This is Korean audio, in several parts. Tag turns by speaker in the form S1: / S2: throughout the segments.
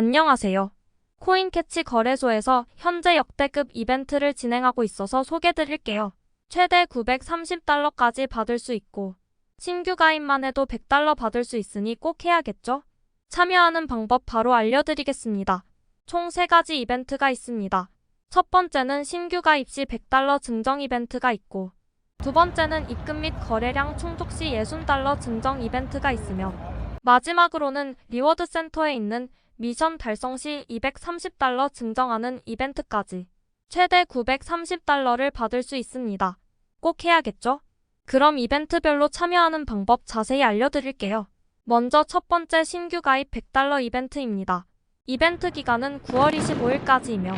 S1: 안녕하세요. 코인캐치 거래소에서 현재 역대급 이벤트를 진행하고 있어서 소개드릴게요. 최대 930달러까지 받을 수 있고, 신규 가입만 해도 100달러 받을 수 있으니 꼭 해야겠죠? 참여하는 방법 바로 알려드리겠습니다. 총 3가지 이벤트가 있습니다. 첫 번째는 신규 가입 시 100달러 증정 이벤트가 있고, 두 번째는 입금 및 거래량 충족 시 60달러 증정 이벤트가 있으며, 마지막으로는 리워드 센터에 있는 미션 달성 시 230달러 증정하는 이벤트까지 최대 930달러를 받을 수 있습니다. 꼭 해야겠죠? 그럼 이벤트별로 참여하는 방법 자세히 알려드릴게요. 먼저 첫 번째 신규 가입 100달러 이벤트입니다. 이벤트 기간은 9월 25일까지이며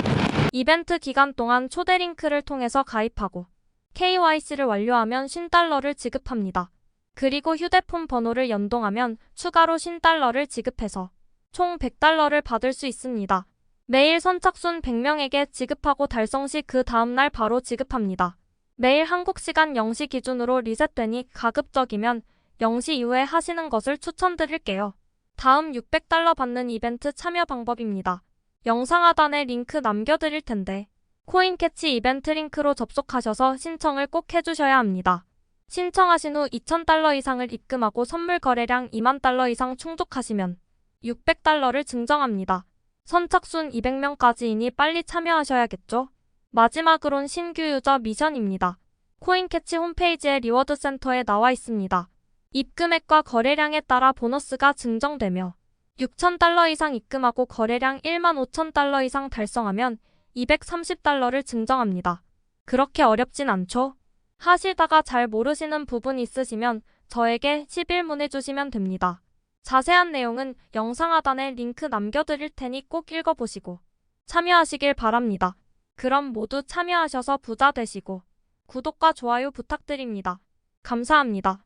S1: 이벤트 기간 동안 초대 링크를 통해서 가입하고 KYC를 완료하면 신달러를 지급합니다. 그리고 휴대폰 번호를 연동하면 추가로 신달러를 지급해서 총 100달러를 받을 수 있습니다. 매일 선착순 100명에게 지급하고 달성 시 그 다음날 바로 지급합니다. 매일 한국 시간 0시 기준으로 리셋되니 가급적이면 0시 이후에 하시는 것을 추천드릴게요. 다음 600달러 받는 이벤트 참여 방법입니다. 영상 하단에 링크 남겨드릴 텐데 코인캐치 이벤트 링크로 접속하셔서 신청을 꼭 해주셔야 합니다. 신청하신 후 2,000달러 이상을 입금하고 선물 거래량 2만 달러 이상 충족하시면 600달러를 증정합니다. 선착순 200명까지이니 빨리 참여하셔야겠죠? 마지막으론 신규 유저 미션입니다. 코인캐치 홈페이지의 리워드 센터에 나와 있습니다. 입금액과 거래량에 따라 보너스가 증정되며 6,000달러 이상 입금하고 거래량 1만 5,000달러 이상 달성하면 230달러를 증정합니다. 그렇게 어렵진 않죠? 하시다가 잘 모르시는 부분 있으시면 저에게 11문해 주시면 됩니다. 자세한 내용은 영상 하단에 링크 남겨드릴 테니 꼭 읽어보시고 참여하시길 바랍니다. 그럼 모두 참여하셔서 부자 되시고 구독과 좋아요 부탁드립니다. 감사합니다.